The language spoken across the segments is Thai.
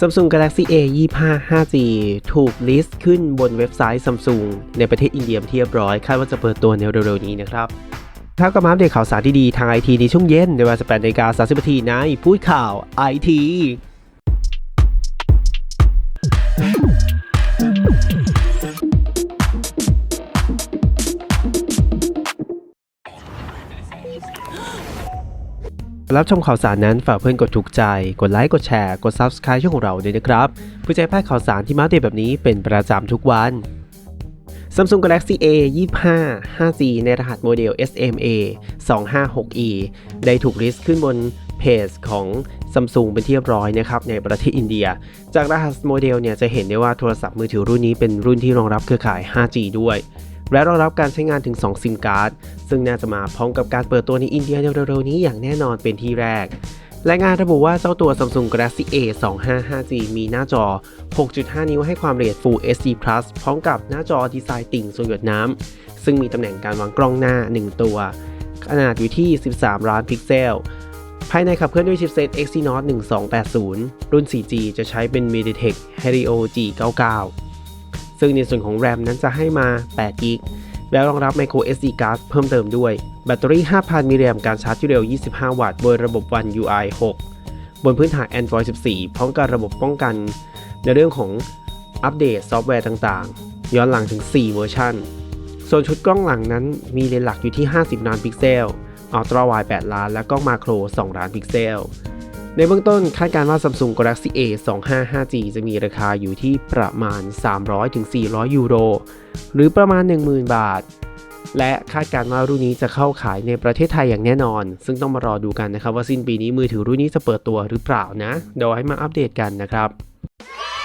Samsung Galaxy A 25 5G ถูกลิสต์ขึ้นบนเว็บไซต์ Samsung ในประเทศอินเดียเป็นที่เรียบร้อย คาดว่าจะเปิดตัวในเร็วๆนี้นะครับครับก็มาอัปเดตข่าวสารที่ดีทางไอทีในช่วงเย็นในเวลา18นาฬิกา30นาทีในพูดข่าวไอที รับชมข่าวสารนั้นฝากเพื่อนกดถูกใจ กดไลค์ กดแชร์ กด Subscribe ช่องของเราด้วยนะครับเพื่อจะให้พลาดข่าวสารที่มาอัปเดตแบบนี้เป็นประจำทุกวัน Samsung Galaxy A 25 5G ในรหัสโมเดล SMA 256E ได้ถูกลิสต์ขึ้นบนเพจของ Samsung เป็นที่เรียบร้อยนะครับในประเทศอินเดีย จากรหัสโมเดลเนี่ยจะเห็นได้ว่าโทรศัพท์มือถือรุ่นนี้เป็นรุ่นที่รองรับเครือข่าย 5G ด้วย และรองรับการใช้งานถึง 2 ซิมการ์ด ซึ่งน่าจะมาพร้อมกับการเปิดตัวในอินเดียเร็วๆนี้อย่างแน่นอนเป็นที่แรกรายงานระบุว่าเจ้าตัว Samsung Galaxy A 25 5G มีหน้าจอ 6.5 นิ้วให้ความละเอียด Full HD Plus พร้อมกับหน้าจอดีไซน์ติ่งทรงหยดน้ำ ซึ่งมีตำแหน่งการวางกล้องหน้า 1 ตัว ขนาดอยู่ที่ 13 ล้านพิกเซล ภายในขับเคลื่อนด้วยชิปเซต Exynos 1280 รุ่น 4G จะใช้เป็น MediaTek Helio G99 ซึ่งในส่วนของ RAM นั้นจะให้มา8 g b และรองรับ micro SD card เพิ่มเติมด้วย แบตเตอรี่ 5,000 มิลลิแอมป์การชาร์จที่เร็ว 25 วัตต์บนระบบ One UI 6 บนพื้นฐาน Android 14 พร้อมกับระบบป้องกัน ในเรื่องของอัปเดตซอฟต์แวร์ต่างๆ ย้อนหลังถึง 4 เวอร์ชันส่วนชุดกล้องหลังนั้นมีเลนส์หลักอยู่ที่ 50 ล้านพิกเซลอัลตร้าไวด์8ล้าน และกล้องมาโคร 2 ล้านพิกเซล ในเบื้องต้นคาดการณ์ว่า Samsung Galaxy A 25 5G จะมีราคาอยู่ที่ประมาณ 300-400 ยูโร หรือประมาณ 10,000 บาท และคาดการณ์ว่ารุ่นนี้จะเข้าขายในประเทศไทยอย่างแน่นอน ซึ่งต้องมารอดูกันนะครับว่าสิ้นปีนี้มือถือรุ่นนี้จะเปิดตัวหรือเปล่านะ เดี๋ยวให้มาอัปเดตกันนะครับ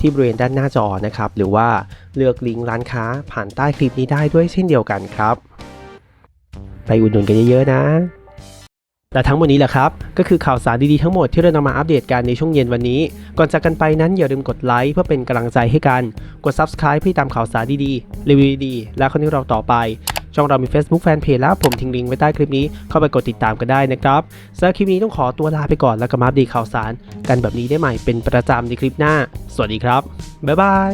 ที่บริเวณด้านหน้าจอนะครับ หรือว่าเลือกลิงก์ร้านค้าผ่านใต้คลิปนี้ได้ด้วยเช่นเดียวกันครับ ไปอุดหนุนกันเยอะๆนะและทั้งหมดนี้แหละครับ ก็คือข่าวสารดีๆทั้งหมดที่เรานำมาอัปเดตกันในช่วงเย็นวันนี้ ก่อนจากกันไปนั้นอย่าลืมกดไลค์เพื่อเป็นกำลังใจให้กัน กด Subscribe เพื่อตามข่าวสารดีๆรีวิวดีๆและคอนเทนต์เราต่อไป ช่องเรามี Facebook Fanpage แล้วผมทิ้งลิงก์ไว้ใต้คลิปนี้เข้าไปกดติดตามกันได้นะครับสำหรับคลิปนี้ต้องขอตัวลาไปก่อนแล้วก็มาอัปเดตข่าวสาร กันแบบนี้ได้ใหม่เป็นประจำในคลิปหน้า สวัสดีครับ บ๊ายบาย